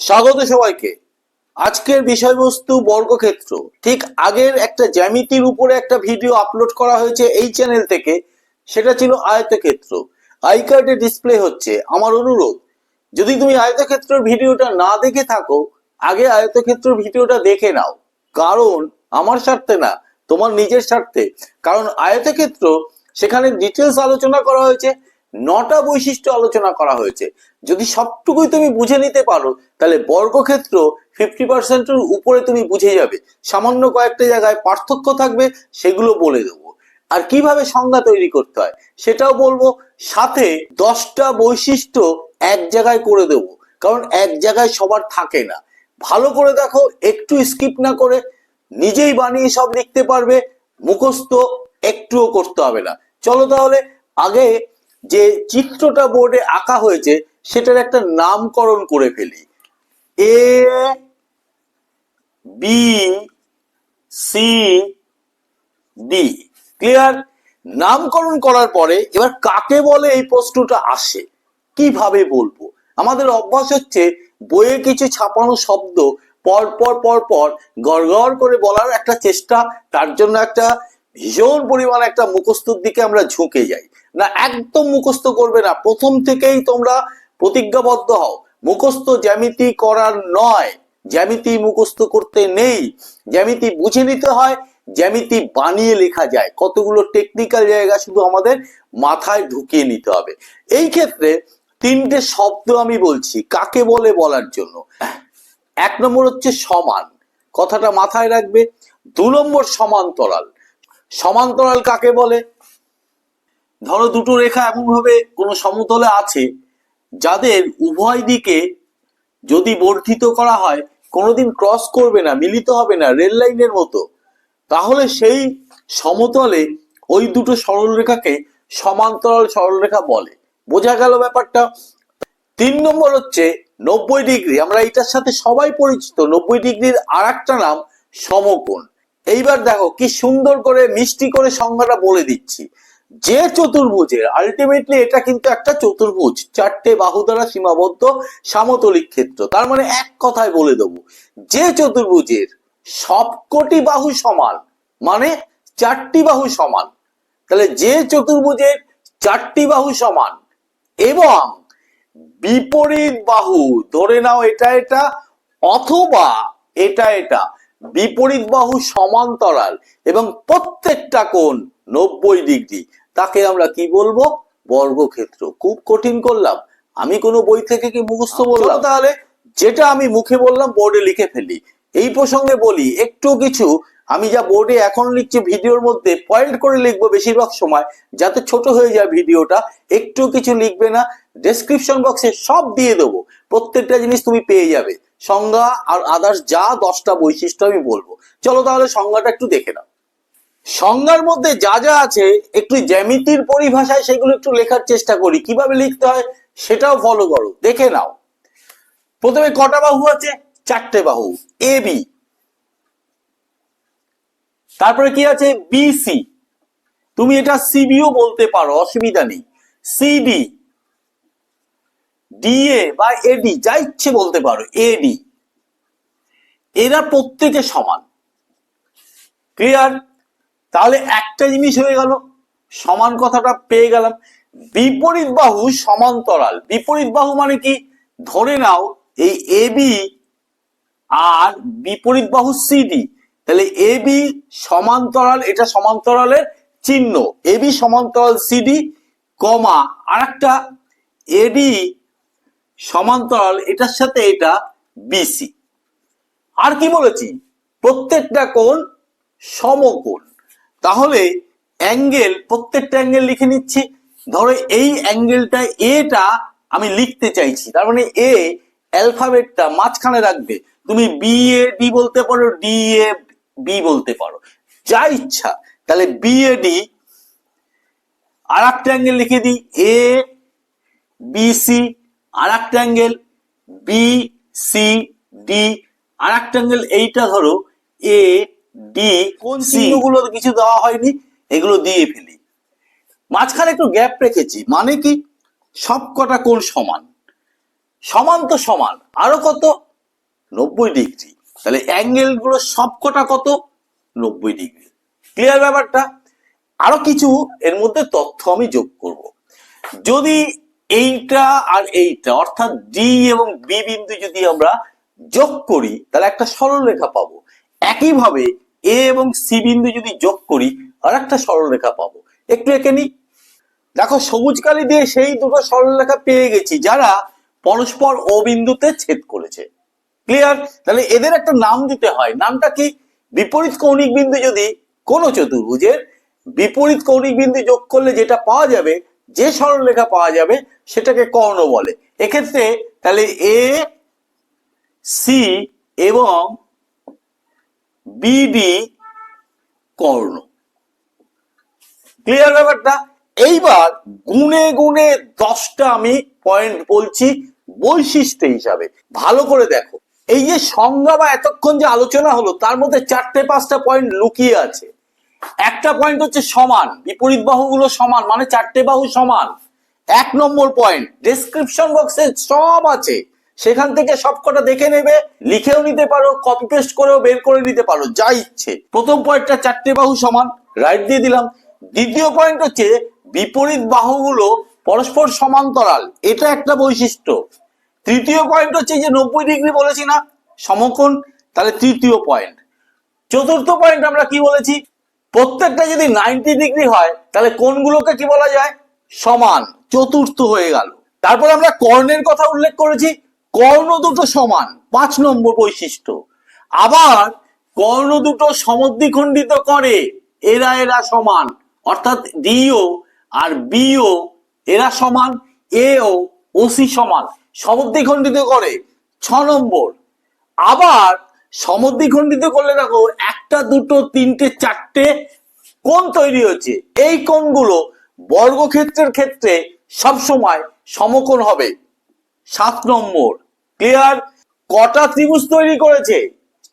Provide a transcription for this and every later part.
স্বাগত সবাইকে। আজকের বিষয়বস্তু বর্গক্ষেত্র। ঠিক আগের একটা জ্যামিতির উপরে একটা ভিডিও আপলোড করা হয়েছে এই চ্যানেল থেকে, সেটা ছিল আয়তক্ষেত্র। আই কার্ডে ডিসপ্লে হচ্ছে, আমার অনুরোধ। যদি তুমি আয়তক্ষেত্রের ভিডিওটা না দেখে থাকো, আগে আয়তক্ষেত্রের ভিডিওটা দেখে নাও। কারণ আমার স্বার্থে না, তোমার নিজের স্বার্থে। কারণ আয়তক্ষেত্র, সেখানে ডিটেলস আলোচনা করা হয়েছে, নটা বৈশিষ্ট্য আলোচনা করা হয়েছে। যদি সবটুকুই তুমি বুঝে নিতে পারো তাহলে বর্গক্ষেত্র ফিফটি পার্সেন্টের উপরে তুমি বুঝে যাবে। সামান্য কয়েকটা জায়গায় পার্থক্য থাকবে, সেগুলো বলে দেবো। আর কীভাবে সংজ্ঞা তৈরি করতে হয়, সেটাও বলব। সাথে দশটা বৈশিষ্ট্য এক জায়গায় করে দেব, কারণ এক জায়গায় সবার থাকে না। ভালো করে দেখো, একটু স্কিপ না করে নিজেই বানিয়ে সব লিখতে পারবে, মুখস্থ একটুও করতে হবে না। চলো তাহলে, আগে যে চিত্রটা বোর্ডে আঁকা হয়েছে, সেটার একটা নামকরণ করে ফেলি। A B C D clear নামকরণ করার পরে এবার কাকে বলে এই প্রশ্নটা আসে? কীভাবে বলব? আমাদের অভ্যাস হচ্ছে বইয়ে কিছু ছাপানো শব্দ পর পর পর পর গড় করে বলার একটা চেষ্টা, তার জন্য একটা ভীষণ পরিমাণ একটা মুখস্থর দিকে আমরা ঝুঁকে যাই। না, একদম মুখস্থ করবে না। প্রথম থেকেই তোমরা প্রতিজ্ঞাবদ্ধ হও। মুখস্থ জ্যামিতি করার নয়। জ্যামিতি মুখস্থ করতে নেই। জ্যামিতি বুঝে নিতে হয়, জ্যামিতি বানিয়ে লেখা যায়। কতগুলো টেকনিক্যাল জায়গা শুধু আমাদের মাথায় ঢুকিয়ে নিতে হবে। এই ক্ষেত্রে তিনটে শব্দ আমি বলছি, কাকে বলে বলার জন্য? এক নম্বর হচ্ছে সমান। কথাটা মাথায় রাখবে। দু নম্বর সমান্তরাল। সমান্তরাল কাকে বলে? ধরো দুটো রেখা এমন ভাবে কোনো সমতলে আছে যাদের উভয় দিকে যদি বর্ধিত করা হয়, কোনোদিন ক্রস করবে না, মিলিত হবে না, রেল লাইনের মতো, তাহলে সেই সমতলে ওই দুটো সরলরেখাকে সমান্তরাল সরলরেখা বলে। বোঝা গেল ব্যাপারটা? তিন নম্বর হচ্ছে নব্বই ডিগ্রি। আমরা এটার সাথে সবাই পরিচিত। নব্বই ডিগ্রির আর একটা নাম সমকোণ। এইবার দেখো কি সুন্দর করে, মিষ্টি করে সংজ্ঞাটা বলে দিচ্ছি। যে চতুর্ভুজের আলটিমেটলি এটা কিন্তু একটা চতুর্ভুজ, চারটে বাহু দ্বারা সীমাবদ্ধ সামতলিক ক্ষেত্র। তার মানে এক কথায় বলে দেবো, যে চতুর্ভুজের সবকটি বাহু সমান মানে চারটি বাহু সমান, তাহলে যে চতুর্ভুজের চারটি বাহু সমান, এবং বিপরীত বাহু, ধরে নাও এটা এটা, অথবা এটা এটা, বিপরীত বাহু সমান্তরাল, এবং প্রত্যেকটা কোণ নব্বই ডিগ্রি। তাকে আমরা কি বলব? বর্গক্ষেত্র। খুব কঠিন করলাম। আমি কোনো বই থেকে কি মুখস্থ বললাম? তাহলে। যেটা আমি মুখে বললাম বোর্ডে লিখে ফেলি। এই প্রসঙ্গে বলি একটু কিছু। আমি যা বোর্ডে এখন লিখছি ভিডিওর মধ্যে পয়েন্ট করে লিখব বেশিরভাগ সময় যাতে ছোট হয়ে যায় ভিডিওটা। একটু কিছু লিখবে না। ডেসক্রিপশন বক্সে সব দিয়ে দেবো। প্রত্যেকটা জিনিস তুমি পেয়ে যাবে। সংজ্ঞা আর আদার্স যা দশটা বৈশিষ্ট্য আমি বলব। চলো তাহলে সংজ্ঞাটা একটু দেখে নাও। সংজ্ঞার মধ্যে যা যা আছে, একটু জ্যামিতির পরিভাষায় সেগুলো একটু লেখার চেষ্টা করি। কীভাবে লিখতে হয় সেটাও ফলো করো। দেখে নাও। প্রথমে কটা বাহু আছে? চারটে বাহু। এ বি তারপরে কি আছে? বিসি তুমি এটা সিবিও বলতে পারো, অসুবিধা নেই। সিডি ডিএ বা এডি যা ইচ্ছে বলতে পারো এডি এরা প্রত্যেকে সমান। ক্লিয়ার তাহলে একটা জিনিস হয়ে গেল, সমান কথাটা পেয়ে গেলাম। বিপরীত বাহু সমান্তরাল। বিপরীত বাহু মানে কি? ধরে নাও, এই এবি আর বিপরীত বাহু সিডি তাহলে এবি সমান্তরাল, এটা সমান্তরালের চিহ্ন। এবি সমান্তরাল সিডি কমা। আর একটা এডি সমান্তরাল, এটার সাথে এটা বিসি আর কি বলেছি? প্রত্যেকটা কোণ সমকোণ। তাহলে অ্যাঙ্গেল, প্রত্যেকটা অ্যাঙ্গেল লিখে নিচ্ছি। ধরো এই অ্যাঙ্গেলটা এটা আমি লিখতে চাইছি। তার মানে এ অ্যালফাবেটটা মাঝখানে রাখবে। তুমি বি এ ডি বলতে পারো ডি এ বি বলতে পারো। যা ইচ্ছা। তাহলে বি এ ডি আর একটা অ্যাঙ্গেল লিখে দিই। এ বি সি আর একটা অ্যাঙ্গেল। বি সি ডি আর একটা অ্যাঙ্গেল। এইটা ধরো এ ডি কোন চিহ্নগুলো কিছু দেওয়া হয়নি এগুলো দিয়ে ফেলি। মাঝখানে একটু গ্যাপ রেখেছি মানে কি? সব কটা কোণ সমান। সমান তো সমান আরও কত? নব্বই ডিগ্রি। তাহলে অ্যাঙ্গেলগুলো সবকটা কত? নব্বই ডিগ্রি। ক্লিয়ার ব্যাপারটা? আরও কিছু এর মধ্যে তথ্য আমি যোগ করব। যদি এইটা আর এইটা অর্থাৎ ডি এবং বি বিন্দু যদি আমরা যোগ করি তাহলে একটা সরলরেখা পাবো। একইভাবে এ এবং সি বিন্দু যদি যোগ করি আর একটা সরলরেখা পাবো। একটু এঁকে নিই। দেখো, সবুজ কালি দিয়ে সেই দুটো সরলরেখা পেয়ে গেছি যারা পরস্পর ও বিন্দুতে ছেদ করেছে। ক্লিয়ার তাহলে এদের একটা নাম দিতে হয়। নামটা কি? বিপরীত কৌণিক বিন্দু যদি কোন চতুর্ভুজের বিপরীত কৌণিক বিন্দু যোগ করলে যেটা পাওয়া যাবে, যে সরলরেখা পাওয়া যাবে, সেটাকে কর্ণ বলে। এক্ষেত্রে তাহলে এ সি এবং বিডি কর্ণ। ক্লিয়ার ব্যাপারটা? এইবার গুনে গুনে দশটা আমি পয়েন্ট বলছি বৈশিষ্ট্য হিসাবে। ভালো করে দেখো। এই যে সংজ্ঞা বা এতক্ষণ যে আলোচনা হলো, তার মধ্যে চারটে পাঁচটা পয়েন্ট লুকিয়ে আছে। একটা পয়েন্ট হচ্ছে সমান, বিপরীত বাহুগুলো সমান মানে চারটে বাহু সমান। এক নম্বর পয়েন্ট ডেসক্রিপশন বক্সে সব আছে। সেখান থেকে সবকটা দেখে নেবে, লিখেও নিতে পারো কপি পেস্ট করেও বের করে নিতে পারো, যা ইচ্ছে। প্রথম পয়েন্টটা চারটে বাহু সমান রাইট দিয়ে দিলাম। দ্বিতীয় পয়েন্ট হচ্ছে বিপরীত বাহুগুলো পরস্পর সমান্তরাল, এটা একটা বৈশিষ্ট্য। তৃতীয় পয়েন্ট হচ্ছে যে নব্বই ডিগ্রি বলেছি না, সমকোণ, তাহলে তৃতীয় পয়েন্ট চতুর্থ পয়েন্ট আমরা কি বলেছি? প্রত্যেকটা যদি নাইনটি ডিগ্রি হয়, তাহলে কোনগুলোকে কি বলা যায়? সমান, চতুর্থ হয়ে গেল। তারপর আমরা কর্ণের কথা উল্লেখ করেছি কর্ণ দুটো সমান, পাঁচ নম্বর বৈশিষ্ট্য। আবার কর্ণ দুটো সমদ্বিখণ্ডিত করে, এরা এরা সমান, অর্থাৎ ডিও আর বিও এরা সমান, এও ওসি সমান, সমদ্বিখণ্ডিত করে, ছ নম্বর। আবার সমদ্বিখণ্ডিত করলে দেখো, একটা, দুটো, তিনটে, চারটে কোণ তৈরি হচ্ছে এই কোণগুলো বর্গক্ষেত্রের ক্ষেত্রে সবসময় সমকোণ হবে। সাত নম্বর। ক্লিয়ার কটা ত্রিভুজ তৈরি করেছে?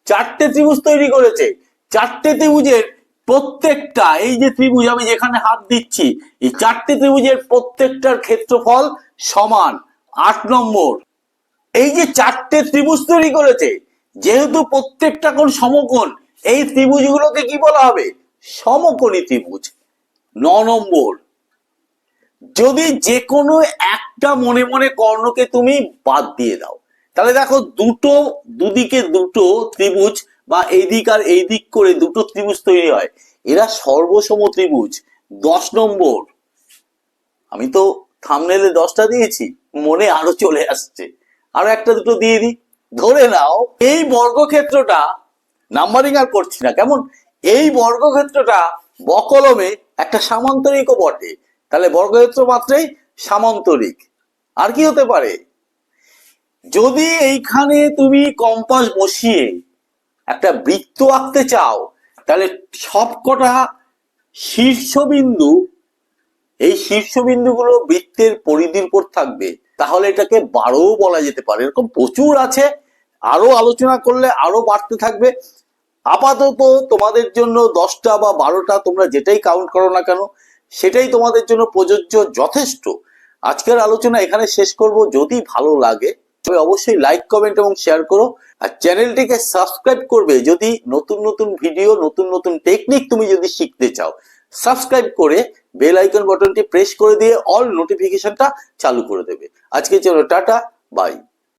চারটে ত্রিভুজ তৈরি করেছে। চারটে ত্রিভুজের প্রত্যেকটা, এই যে ত্রিভুজ আমি যেখানে হাত দিচ্ছি, এই চারটে ত্রিভুজের প্রত্যেকটার ক্ষেত্রফল সমান আট নম্বর। এই যে চারটে ত্রিভুজ তৈরি করেছে, যেহেতু প্রত্যেকটা কোন সমকোণ, এই ত্রিভুজগুলোকে কি বলা হবে? সমকোণী ত্রিভুজ। ন নম্বর। যদি যে কোনো একটা মনে মনে কর্ণকে তুমি বাদ দিয়ে দাও, তাহলে দেখো দুটো, দুদিকে দুটো ত্রিভুজ বা এই দিক আর এই দিক করে দুটো ত্রিভুজ তৈরি হয়। এরা সর্বসম ত্রিভুজ, দশ নম্বর। আমি তো থামনেলে দশটা দিয়েছি, মনে আরও চলে আসছে। আরও একটা দুটো দিয়ে দিই। ধরে নাও, এই বর্গক্ষেত্রটা নাম্বারিং আর করছি না, কেমন? এই বর্গক্ষেত্রটা বকলমে একটা সামান্তরিকও বটে। তাহলে বর্গক্ষেত্র মাত্রেই সামান্তরিক। আর কি হতে পারে? যদি এইখানে তুমি কম্পাস বসিয়ে একটা বৃত্ত আঁকতে চাও, তাহলে সবকটা শীর্ষবিন্দু, এই শীর্ষবিন্দুগুলো বৃত্তের পরিধির উপর থাকবে। তাহলে এটাকে বারো বলা যেতে পারে। এরকম প্রচুর আছে। আরও আলোচনা করলে আরও বাড়তে থাকবে। আপাতত তোমাদের জন্য দশটা বা বারোটা তোমরা যেটাই কাউন্ট করো না কেন সেটাই তোমাদের জন্য প্রযোজ্য যথেষ্ট। আজকের আলোচনা এখানে শেষ করব। যদি ভালো লাগে, তবে অবশ্যই লাইক কমেন্ট এবং শেয়ার করো। আর চ্যানেলটিকে সাবস্ক্রাইব করবে যদি নতুন নতুন ভিডিও নতুন নতুন টেকনিক তুমি যদি শিখতে চাও। সাবস্ক্রাইব করে বেল আইকন বাটনটি প্রেস করে দিয়ে অল নোটিফিকেশনটা চালু করে দেবে। আজকের জন্য টাটা বাই